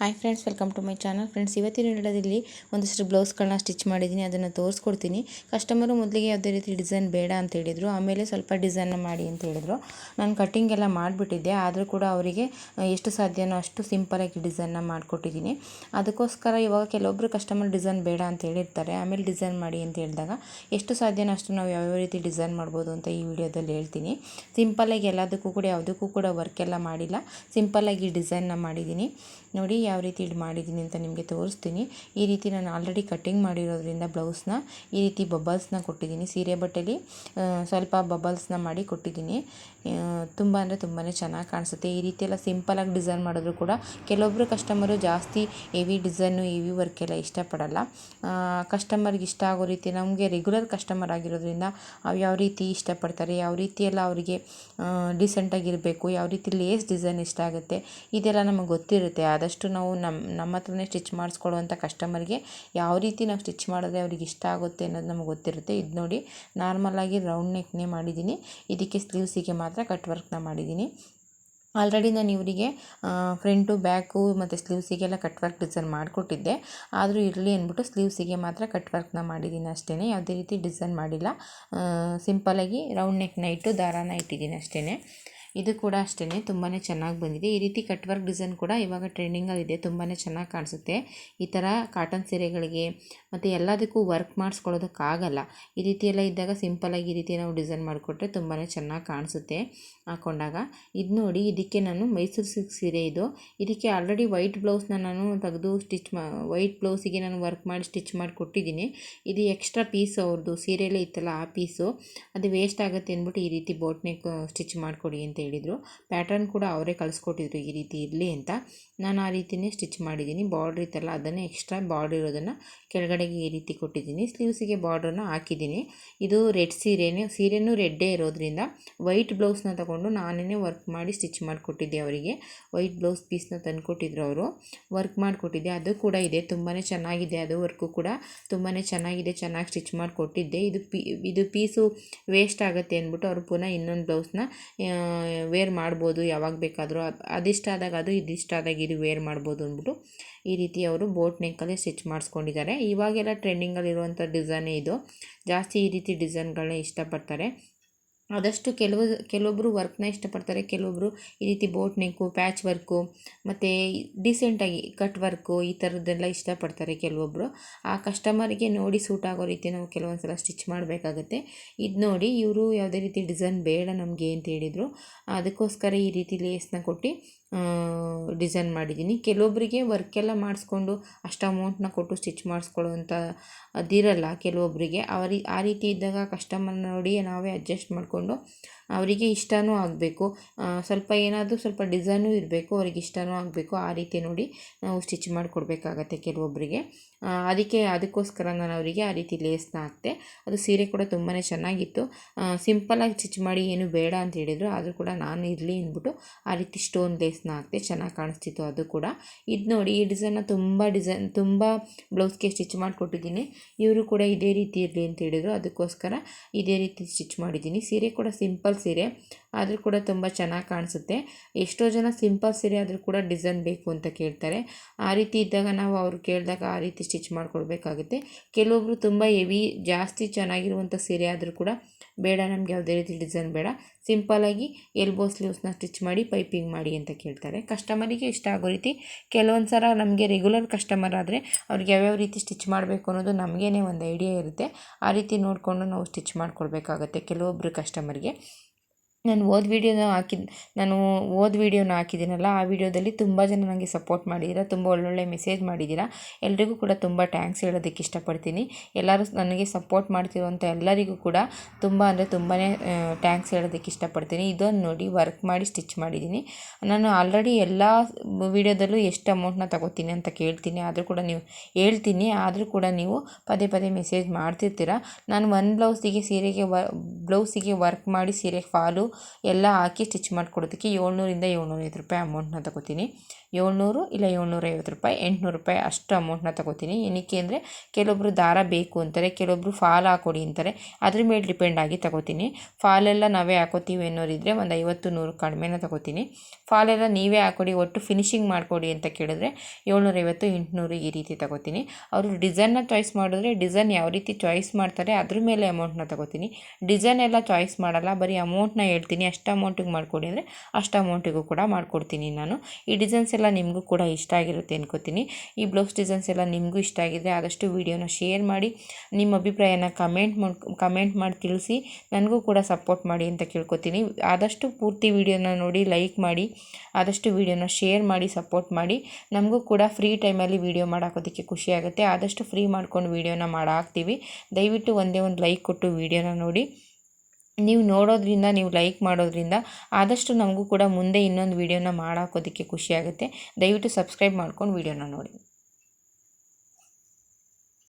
Hi friends welcome to my channel friends ಇವತ್ತಿನ ವಿಡಿಯೋದಲ್ಲಿ ಒಂದಷ್ಟು ಬ್ಲೌಸ್ಗಳನ್ನ ಸ್ಟಿಚ್ ಮಾಡಿದ್ದೀನಿ. ಅದನ್ನು ತೋರಿಸ್ಕೊಡ್ತೀನಿ. ಕಸ್ಟಮರು ಮೊದಲಿಗೆ ಯಾವುದೇ ರೀತಿ ಡಿಸೈನ್ ಬೇಡ ಅಂತ ಹೇಳಿದರು. ಆಮೇಲೆ ಸ್ವಲ್ಪ ಡಿಸೈನ್ನ ಮಾಡಿ ಅಂತ ಹೇಳಿದರು. ನಾನು ಕಟ್ಟಿಂಗ್ ಎಲ್ಲ ಮಾಡಿಬಿಟ್ಟಿದ್ದೆ. ಆದರೂ ಕೂಡ ಅವರಿಗೆ ಎಷ್ಟು ಸಾಧ್ಯನೋ ಅಷ್ಟು ಸಿಂಪಲಾಗಿ ಡಿಸೈನ್ನ ಮಾಡಿಕೊಟ್ಟಿದ್ದೀನಿ. ಅದಕ್ಕೋಸ್ಕರ ಇವಾಗ ಕೆಲವೊಬ್ಬರು ಕಸ್ಟಮರ್ ಡಿಸೈನ್ ಬೇಡ ಅಂತ ಹೇಳಿರ್ತಾರೆ. ಆಮೇಲೆ ಡಿಸೈನ್ ಮಾಡಿ ಅಂತ ಹೇಳಿದಾಗ ಎಷ್ಟು ಸಾಧ್ಯನೋ ಅಷ್ಟು ನಾವು ಯಾವ್ಯಾವ ರೀತಿ ಡಿಸೈನ್ ಮಾಡ್ಬೋದು ಅಂತ ಈ ವಿಡಿಯೋದಲ್ಲಿ ಹೇಳ್ತೀನಿ. ಸಿಂಪಲಾಗಿ ಎಲ್ಲದಕ್ಕೂ ಕೂಡ, ಯಾವುದಕ್ಕೂ ಕೂಡ ವರ್ಕ್ ಎಲ್ಲ ಮಾಡಿಲ್ಲ. ಸಿಂಪಲಾಗಿ ಡಿಸೈನ್ನ ಮಾಡಿದ್ದೀನಿ. ನೋಡಿ ಯಾವ ರೀತಿ ಮಾಡಿದ್ದೀನಿ ಅಂತ ನಿಮಗೆ ತೋರಿಸ್ತೀನಿ. ಈ ರೀತಿ ನಾನು ಆಲ್ರೆಡಿ ಕಟ್ಟಿಂಗ್ ಮಾಡಿರೋದ್ರಿಂದ ಬ್ಲೌಸ್ನ ಈ ರೀತಿ ಬಬಲ್ಸ್ನ ಕೊಟ್ಟಿದ್ದೀನಿ. ಸೀರೆ ಬಟ್ಟೆಲಿ ಸ್ವಲ್ಪ ಬಬಲ್ಸ್ನ ಮಾಡಿ ಕೊಟ್ಟಿದ್ದೀನಿ. ತುಂಬ ಅಂದರೆ ತುಂಬಾ ಚೆನ್ನಾಗಿ ಕಾಣಿಸುತ್ತೆ. ಈ ರೀತಿ ಎಲ್ಲ ಸಿಂಪಲಾಗಿ ಡಿಸೈನ್ ಮಾಡಿದ್ರು ಕೂಡ ಕೆಲವೊಬ್ಬರು ಕಸ್ಟಮರು ಜಾಸ್ತಿ ಹೆವಿ ಡಿಸೈನು ಹೆವಿ ವರ್ಕ್ ಎಲ್ಲ ಇಷ್ಟಪಡಲ್ಲ. ಕಸ್ಟಮರ್ಗೆ ಇಷ್ಟ ಆಗೋ ರೀತಿ ನಮಗೆ ರೆಗ್ಯುಲರ್ ಕಸ್ಟಮರ್ ಆಗಿರೋದ್ರಿಂದ ಅವು ಯಾವ ರೀತಿ ಇಷ್ಟಪಡ್ತಾರೆ, ಯಾವ ರೀತಿ ಎಲ್ಲ ಅವರಿಗೆ ಡಿಸೆಂಟಾಗಿರಬೇಕು ಯಾವ ರೀತಿ ಲೇಸ್ ಡಿಸೈನ್ ಇಷ್ಟ ಆಗುತ್ತೆ, ಇದೆಲ್ಲ ನಮಗೆ ಗೊತ್ತಿರುತ್ತೆ. ಆದಷ್ಟು ನಮ್ಮ ನಮ್ಮ ಹತ್ರನೇ ಸ್ಟಿಚ್ ಮಾಡಿಸ್ಕೊಳ್ಳುವಂಥ ಕಸ್ಟಮರ್ಗೆ ಯಾವ ರೀತಿ ನಾವು ಸ್ಟಿಚ್ ಮಾಡಿದ್ರೆ ಅವ್ರಿಗೆ ಇಷ್ಟ ಆಗುತ್ತೆ ಅನ್ನೋದು ನಮಗೆ ಗೊತ್ತಿರುತ್ತೆ. ಇದು ನೋಡಿ ನಾರ್ಮಲಾಗಿ ರೌಂಡ್ ನೆಕ್ನೇ ಮಾಡಿದ್ದೀನಿ. ಇದಕ್ಕೆ ಸ್ಲೀವ್ಸಿಗೆ ಮಾತ್ರ ಕಟ್ ವರ್ಕ್ನ ಮಾಡಿದ್ದೀನಿ. ಆಲ್ರೆಡಿ ನಾನು ಇವರಿಗೆ ಫ್ರಂಟು ಬ್ಯಾಕು ಮತ್ತು ಸ್ಲೀವ್ಸಿಗೆಲ್ಲ ಕಟ್ ವರ್ಕ್ ಡಿಸೈನ್ ಮಾಡಿಕೊಟ್ಟಿದ್ದೆ. ಆದರೂ ಇರಲಿ ಅಂದ್ಬಿಟ್ಟು ಸ್ಲೀವ್ಸಿಗೆ ಮಾತ್ರ ಕಟ್ ವರ್ಕ್ನ ಮಾಡಿದ್ದೀನಿ ಅಷ್ಟೇ ಯಾವುದೇ ರೀತಿ ಡಿಸೈನ್ ಮಾಡಿಲ್ಲ. ಸಿಂಪಲಾಗಿ ರೌಂಡ್ ನೆಕ್ನ ಇಟ್ಟು ದಾರಾನ ಇಟ್ಟಿದ್ದೀನಿ ಅಷ್ಟೇ ಇದು ಕೂಡ ಅಷ್ಟೇ ತುಂಬಾ ಚೆನ್ನಾಗಿ ಬಂದಿದೆ. ಈ ರೀತಿ ಕಟ್ ವರ್ಕ್ ಡಿಸೈನ್ ಕೂಡ ಇವಾಗ ಟ್ರೆಂಡಿಂಗಲ್ಲಿದೆ ತುಂಬಾ ಚೆನ್ನಾಗಿ ಕಾಣಿಸುತ್ತೆ. ಈ ಥರ ಕಾಟನ್ ಸೀರೆಗಳಿಗೆ ಮತ್ತು ಎಲ್ಲದಕ್ಕೂ ವರ್ಕ್ ಮಾಡಿಸ್ಕೊಳ್ಳೋದಕ್ಕಾಗಲ್ಲ. ಈ ರೀತಿ ಎಲ್ಲ ಇದ್ದಾಗ ಸಿಂಪಲಾಗಿ ಈ ರೀತಿ ನಾವು ಡಿಸೈನ್ ಮಾಡಿಕೊಟ್ರೆ ತುಂಬಾ ಚೆನ್ನಾಗಿ ಕಾಣಿಸುತ್ತೆ ಹಾಕ್ಕೊಂಡಾಗ ಇದು ನೋಡಿ, ಇದಕ್ಕೆ ನಾನು ಮೈಸೂರು ಸಿಲ್ಕ್ ಸೀರೆ ಇದು. ಇದಕ್ಕೆ ಆಲ್ರೆಡಿ ವೈಟ್ ಬ್ಲೌಸ್ನ ನಾನು ತೆಗೆದು ಸ್ಟಿಚ್ ಮಾ, ವೈಟ್ ಬ್ಲೌಸಿಗೆ ನಾನು ವರ್ಕ್ ಮಾಡಿ ಸ್ಟಿಚ್ ಮಾಡಿ ಕೊಟ್ಟಿದ್ದೀನಿ. ಇದು ಎಕ್ಸ್ಟ್ರಾ ಪೀಸ್ ಅವ್ರದ್ದು ಸೀರೆಯಲ್ಲೇ ಇತ್ತಲ್ಲ ಆ ಪೀಸು. ಅದು ವೇಸ್ಟ್ ಆಗುತ್ತೆ ಅಂದ್ಬಿಟ್ಟು ಈ ರೀತಿ ಬೋಟ್ ನೆಕ್ ಸ್ಟಿಚ್ ಮಾಡಿಕೊಡಿ ಅಂತ ಹೇಳಿದರು ಪ್ಯಾಟರ್ನ್ ಕೂಡ ಅವರೇ ಕಳಿಸ್ಕೊಟ್ಟಿದ್ರು ಈ ರೀತಿ ಇರಲಿ ಅಂತ. ನಾನು ಆ ರೀತಿಯೇ ಸ್ಟಿಚ್ ಮಾಡಿದ್ದೀನಿ. ಬಾರ್ಡ್ರ್ ಇತ್ತಲ್ಲ, ಅದನ್ನೇ ಎಕ್ಸ್ಟ್ರಾ ಬಾರ್ಡ್ರ್ ಇರೋದನ್ನು ಕೆಳಗಡೆಗೆ ಈ ರೀತಿ ಕೊಟ್ಟಿದ್ದೀನಿ. ಸ್ಲೀವ್ಸಿಗೆ ಬಾರ್ಡ್ರನ್ನ ಹಾಕಿದ್ದೀನಿ. ಇದು ರೆಡ್ ಸೀರೆನೇ, ಸೀರೆನೂ ರೆಡ್ಡೇ ಇರೋದ್ರಿಂದ ವೈಟ್ ಬ್ಲೌಸ್ನ ತಗೊಂಡು ನಾನೇ ವರ್ಕ್ ಮಾಡಿ ಸ್ಟಿಚ್ ಮಾಡಿಕೊಟ್ಟಿದ್ದೆ ಅವರಿಗೆ. ವೈಟ್ ಬ್ಲೌಸ್ ಪೀಸ್ನ ತಂದುಕೊಟ್ಟಿದ್ರು ಅವರು. ವರ್ಕ್ ಮಾಡಿಕೊಟ್ಟಿದ್ದೆ. ಅದು ಕೂಡ ಇದೆ. ತುಂಬಾ ಚೆನ್ನಾಗಿದೆ ಅದು ವರ್ಕು ಕೂಡ. ತುಂಬಾ ಚೆನ್ನಾಗಿದೆ. ಚೆನ್ನಾಗಿ ಸ್ಟಿಚ್ ಮಾಡಿಕೊಟ್ಟಿದ್ದೆ. ಇದು ಪೀ, ಇದು ಪೀಸು ವೇಸ್ಟ್ ಆಗುತ್ತೆ ಅಂದ್ಬಿಟ್ಟು ಅವರು ಪುನಃ ಇನ್ನೊಂದು ಬ್ಲೌಸ್ನ ವೇರ್ ಮಾಡ್ಬೋದು, ಯಾವಾಗ ಬೇಕಾದರೂ. ಅದು, ಅದಿಷ್ಟ ಆದಾಗ ಅದು ಇದಿಷ್ಟ ಆದಾಗ ಇದು ವೇರ್ ಮಾಡ್ಬೋದು ಅಂದ್ಬಿಟ್ಟು ಈ ರೀತಿ ಅವರು ಬೋಟ್ ನೆಕ್ಕಲ್ಲಿ ಸ್ಟಿಚ್ ಮಾಡಿಸ್ಕೊಂಡಿದ್ದಾರೆ. ಇವಾಗೆಲ್ಲ ಟ್ರೆಂಡಿಂಗಲ್ಲಿರುವಂಥ ಡಿಸೈನೇ ಇದು. ಜಾಸ್ತಿ ಈ ರೀತಿ ಡಿಸೈನ್ಗಳನ್ನ ಇಷ್ಟಪಡ್ತಾರೆ. ಆದಷ್ಟು ಕೆಲವು ಕೆಲವೊಬ್ಬರು ವರ್ಕ್ನ ಇಷ್ಟಪಡ್ತಾರೆ. ಕೆಲವೊಬ್ಬರು ಈ ರೀತಿ ಬೋಟ್ ನೆಕ್ಕು ಪ್ಯಾಚ್ ವರ್ಕು ಮತ್ತು ಡಿಸೆಂಟಾಗಿ ಕಟ್ ವರ್ಕು ಈ ಥರದ್ದೆಲ್ಲ ಇಷ್ಟಪಡ್ತಾರೆ ಕೆಲವೊಬ್ಬರು ಆ ಕಸ್ಟಮರಿಗೆ ನೋಡಿ ಸೂಟ್ ಆಗೋ ರೀತಿ ನಾವು ಕೆಲವೊಂದು ಸಲ ಸ್ಟಿಚ್ ಮಾಡಬೇಕಾಗತ್ತೆ. ಇದು ನೋಡಿ ಇವರು ಯಾವುದೇ ರೀತಿ ಡಿಸೈನ್ ಬೇಡ ನಮಗೆ ಅಂತ ಹೇಳಿದರು. ಅದಕ್ಕೋಸ್ಕರ ಈ ರೀತಿ ಲೇಸ್ನ ಕೊಟ್ಟು ಡಿಸೈನ್ ಮಾಡಿದ್ದೀನಿ. ಕೆಲವೊಬ್ಬರಿಗೆ ವರ್ಕೆಲ್ಲ ಮಾಡಿಸ್ಕೊಂಡು ಅಷ್ಟು ಅಮೌಂಟ್ನ ಕೊಟ್ಟು ಸ್ಟಿಚ್ ಮಾಡಿಸ್ಕೊಳ್ಳುವಂಥ ಅದಿರಲ್ಲ ಕೆಲವೊಬ್ಬರಿಗೆ ಅವರಿಗೆ ಆ ರೀತಿ ಇದ್ದಾಗ ಕಸ್ಟಮರ್ ನೋಡಿ ನಾವೇ ಅಡ್ಜಸ್ಟ್ ಮಾಡಿಕೊಂಡು ಅವರಿಗೆ ಇಷ್ಟವೂ ಆಗಬೇಕು. ಸ್ವಲ್ಪ ಏನಾದರೂ ಸ್ವಲ್ಪ ಡಿಸೈನು ಇರಬೇಕು, ಅವ್ರಿಗೆ ಇಷ್ಟವೂ ಆಗಬೇಕು. ಆ ರೀತಿ ನೋಡಿ ನಾವು ಸ್ಟಿಚ್ ಮಾಡಿಕೊಡ್ಬೇಕಾಗತ್ತೆ ಕೆಲವೊಬ್ಬರಿಗೆ ಅದಕ್ಕೆ ಅದಕ್ಕೋಸ್ಕರ ನಾನು ಅವರಿಗೆ ಆ ರೀತಿ ಲೇಸ್ನ ಹಾಕ್ತೆ. ಅದು ಸೀರೆ ಕೂಡ ತುಂಬಾ ಚೆನ್ನಾಗಿತ್ತು. ಸಿಂಪಲಾಗಿ ಸ್ಟಿಚ್ ಮಾಡಿ ಏನು ಬೇಡ ಅಂತ ಹೇಳಿದರು, ಆದರೂ ಕೂಡ ನಾನು ಇರಲಿ ಅಂದ್ಬಿಟ್ಟು ಆ ರೀತಿ ಸ್ಟೋನ್ ಲೇಸ್ನ ಹಾಕ್ತೆ. ಚೆನ್ನಾಗಿ ಕಾಣಿಸ್ತಿತ್ತು ಅದು ಕೂಡ. ಇದು ನೋಡಿ, ಈ ಡಿಸೈನ್ನ ತುಂಬ ಡಿಸೈನ್, ತುಂಬ ಬ್ಲೌಸ್ಗೆ ಸ್ಟಿಚ್ ಮಾಡಿಕೊಟ್ಟಿದ್ದೀನಿ. ಇವರು ಕೂಡ ಇದೇ ರೀತಿ ಇರಲಿ ಅಂತ ಹೇಳಿದರು. ಅದಕ್ಕೋಸ್ಕರ ಇದೇ ರೀತಿ ಸ್ಟಿಚ್ ಮಾಡಿದ್ದೀನಿ. ಸೀರೆ ಕೂಡ ಸಿಂಪಲ್ ಸೀರೆ ಆದರೂ ಕೂಡ ತುಂಬ ಚೆನ್ನಾಗಿ ಕಾಣಿಸುತ್ತೆ. ಎಷ್ಟೋ ಜನ ಸಿಂಪಲ್ ಸೀರೆ ಆದರೂ ಕೂಡ ಡಿಸೈನ್ ಬೇಕು ಅಂತ ಕೇಳ್ತಾರೆ. ಆ ರೀತಿ ಇದ್ದಾಗ ನಾವು ಅವ್ರು ಕೇಳಿದಾಗ ಆ ರೀತಿ ಸ್ಟಿಚ್ ಮಾಡಿಕೊಡ್ಬೇಕಾಗುತ್ತೆ. ಕೆಲವೊಬ್ಬರು ತುಂಬ ಹೆವಿ, ಜಾಸ್ತಿ ಚೆನ್ನಾಗಿರುವಂಥ ಸೀರೆ ಆದರೂ ಕೂಡ ಬೇಡ, ನಮಗೆ ಯಾವುದೇ ರೀತಿ ಡಿಸೈನ್ ಬೇಡ. ಸಿಂಪಲಾಗಿ ಎಲ್ಬೋ ಸ್ಲೀವ್ಸ್ನ ಸ್ಟಿಚ್ ಮಾಡಿ ಪೈಪಿಂಗ್ ಮಾಡಿ ಅಂತ ಕೇಳ್ತಾರೆ. ಕಸ್ಟಮರಿಗೆ ಇಷ್ಟ ಆಗೋ ರೀತಿ ಕೆಲವೊಂದು ಸಲ ನಮಗೆ ರೆಗ್ಯುಲರ್ ಕಸ್ಟಮರ್ ಆದರೆ ಅವ್ರಿಗೆ ಯಾವ್ಯಾವ ರೀತಿ ಸ್ಟಿಚ್ ಮಾಡಬೇಕು ಅನ್ನೋದು ನಮಗೇನೆ ಒಂದು ಐಡಿಯಾ ಇರುತ್ತೆ. ಆ ರೀತಿ ನೋಡಿಕೊಂಡು ನಾವು ಸ್ಟಿಚ್ ಮಾಡಿಕೊಡ್ಬೇಕಾಗತ್ತೆ ಕೆಲವೊಬ್ಬರು ಕಸ್ಟಮರ್ಗೆ. ನಾನು ಓದ್ ವೀಡಿಯೋನ ಹಾಕಿದ್ದು ನಾನು ಓದ್ ವೀಡಿಯೋನ ಹಾಕಿದ್ದೀನಲ್ಲ, ಆ ವಿಡಿಯೋದಲ್ಲಿ ತುಂಬ ಜನ ನನಗೆ ಸಪೋರ್ಟ್ ಮಾಡಿದ್ದೀರಾ ತುಂಬ ಒಳ್ಳೊಳ್ಳೆ ಮೆಸೇಜ್ ಮಾಡಿದ್ದೀರಾ ಎಲ್ರಿಗೂ ಕೂಡ ತುಂಬ ಟ್ಯಾಂಕ್ಸ್ ಹೇಳೋದಕ್ಕೆ ಇಷ್ಟಪಡ್ತೀನಿ. ಎಲ್ಲರೂ ನನಗೆ ಸಪೋರ್ಟ್ ಮಾಡ್ತಿರುವಂಥ ಎಲ್ಲರಿಗೂ ಕೂಡ ತುಂಬ ಅಂದರೆ ತುಂಬಾ ಟ್ಯಾಂಕ್ಸ್ ಹೇಳೋದಕ್ಕೆ ಇಷ್ಟಪಡ್ತೀನಿ. ಇದೊಂದು ನೋಡಿ ವರ್ಕ್ ಮಾಡಿ ಸ್ಟಿಚ್ ಮಾಡಿದ್ದೀನಿ. ನಾನು ಆಲ್ರೆಡಿ ಎಲ್ಲ ವೀಡಿಯೋದಲ್ಲೂ ಎಷ್ಟು ಅಮೌಂಟ್ನ ತಗೋತೀನಿ ಅಂತ ಕೇಳ್ತೀನಿ. ಆದರೂ ಕೂಡ ನೀವು ಹೇಳ್ತೀನಿ. ಆದರೂ ಕೂಡ ನೀವು ಪದೇ ಪದೇ ಮೆಸೇಜ್ ಮಾಡ್ತಿರ್ತೀರ. ನಾನು ಒಂದು ಬ್ಲೌಸಿಗೆ ಸೀರೆಗೆ ವ ಬ್ಲೌಸಿಗೆ ವರ್ಕ್ ಮಾಡಿ ಸೀರೆಗೆ ಫಾಲು ಎಲ್ಲ ಹಾಕಿ ಸ್ಟಿಚ್ ಮಾಡಿಕೊಡೋದಕ್ಕೆ ಏಳ್ನೂರಿಂದ ಏಳ್ನೂರೈವತ್ತು ರೂಪಾಯಿ ಅಮೌಂಟ್ನ ತಗೋತೀನಿ. ಏಳ್ನೂರು ಇಲ್ಲ ಏಳ್ನೂರೈವತ್ತು ರೂಪಾಯಿ, ಎಂಟುನೂರು ರೂಪಾಯಿ ಅಷ್ಟು ಅಮೌಂಟ್ನ ತಗೋತೀನಿ. ಏನಕ್ಕೆ ಅಂದರೆ ಕೆಲವೊಬ್ಬರು ದಾರ ಬೇಕು ಅಂತಾರೆ ಕೆಲವೊಬ್ಬರು ಫಾಲ್ ಹಾಕೊಡಿ ಅಂತಾರೆ. ಅದ್ರ ಮೇಲೆ ಡಿಪೆಂಡ್ ಆಗಿ ತಗೋತೀನಿ. ಫಾಲೆಲ್ಲ ನಾವೇ ಹಾಕೋತೀವಿ ಅನ್ನೋರಿದ್ರೆ ಒಂದು ಐವತ್ತು, ನೂರು ಕಡಿಮೆನ ತಗೋತೀನಿ. ಫಾಲೆಲ್ಲ ನೀವೇ ಹಾಕೊಡಿ, ಒಟ್ಟು ಫಿನಿಶಿಂಗ್ ಮಾಡಿಕೊಡಿ ಅಂತ ಕೇಳಿದ್ರೆ ಏಳ್ನೂರೈವತ್ತು, ಎಂಟುನೂರು ಈ ರೀತಿ ತಗೋತೀನಿ. ಅವರು ಡಿಸೈನ್ನ ಚಾಯ್ಸ್ ಮಾಡಿದ್ರೆ ಡಿಸೈನ್ ಯಾವ ರೀತಿ ಚಾಯ್ಸ್ ಮಾಡ್ತಾರೆ ಅದ್ರ ಮೇಲೆ ಅಮೌಂಟ್ನ ತಗೋತೀನಿ. ಡಿಸೈನ್ ಎಲ್ಲ ಚಾಯ್ಸ್ ಮಾಡಲ್ಲ, ಬರೀ ಅಮೌಂಟ್ನ ಹೇಳ್ತೀನಿ. ಅಷ್ಟು ಅಮೌಂಟಿಗೆ ಮಾಡಿಕೊಡಿ ಅಂದರೆ ಅಷ್ಟು ಅಮೌಂಟಿಗೂ ಕೂಡ ಮಾಡಿಕೊಡ್ತೀನಿ ನಾನು. ಈ ಡಿಸೈನ್ಸ್ ಎಲ್ಲ ನಿಮಗೂ ಕೂಡ ಇಷ್ಟ ಆಗಿರುತ್ತೆ ಅನ್ಕೋತೀನಿ. ಈ ಬ್ಲೌಸ್ ಡಿಸೈನ್ಸ್ ಎಲ್ಲ ನಿಮಗೂ ಇಷ್ಟ ಆಗಿದೆ ಆದಷ್ಟು ವೀಡಿಯೋನ ಶೇರ್ ಮಾಡಿ, ನಿಮ್ಮ ಅಭಿಪ್ರಾಯನ ಕಮೆಂಟ್ ಮಾಡಿ ಕಮೆಂಟ್ ಮಾಡಿ ತಿಳಿಸಿ, ನನಗೂ ಕೂಡ ಸಪೋರ್ಟ್ ಮಾಡಿ ಅಂತ ಕೇಳ್ಕೊತೀನಿ. ಆದಷ್ಟು ಪೂರ್ತಿ ವೀಡಿಯೋನ ನೋಡಿ ಲೈಕ್ ಮಾಡಿ, ಆದಷ್ಟು ವೀಡಿಯೋನ ಶೇರ್ ಮಾಡಿ ಸಪೋರ್ಟ್ ಮಾಡಿ. ನಮಗೂ ಕೂಡ ಫ್ರೀ ಟೈಮಲ್ಲಿ ವೀಡಿಯೋ ಮಾಡಾಕೋದಕ್ಕೆ ಖುಷಿ ಆಗುತ್ತೆ. ಆದಷ್ಟು ಫ್ರೀ ಮಾಡ್ಕೊಂಡು ವೀಡಿಯೋನ ಮಾಡಾಕ್ತೀವಿ. ದಯವಿಟ್ಟು ಒಂದೇ ಒಂದು ಲೈಕ್ ಕೊಟ್ಟು ವೀಡಿಯೋನ ನೋಡಿ. ನೀವು ನೋಡೋದ್ರಿಂದ, ನೀವು ಲೈಕ್ ಮಾಡೋದ್ರಿಂದ ಆದಷ್ಟು ನಮಗೂ ಕೂಡ ಮುಂದೆ ಇನ್ನೊಂದು ವೀಡಿಯೋನ ಮಾಡಾಕೋದಕ್ಕೆ ಖುಷಿ ಆಗುತ್ತೆ ದಯವಿಟ್ಟು ಸಬ್ಸ್ಕ್ರೈಬ್ ಮಾಡ್ಕೊಂಡು ವೀಡಿಯೋನ ನೋಡಿ.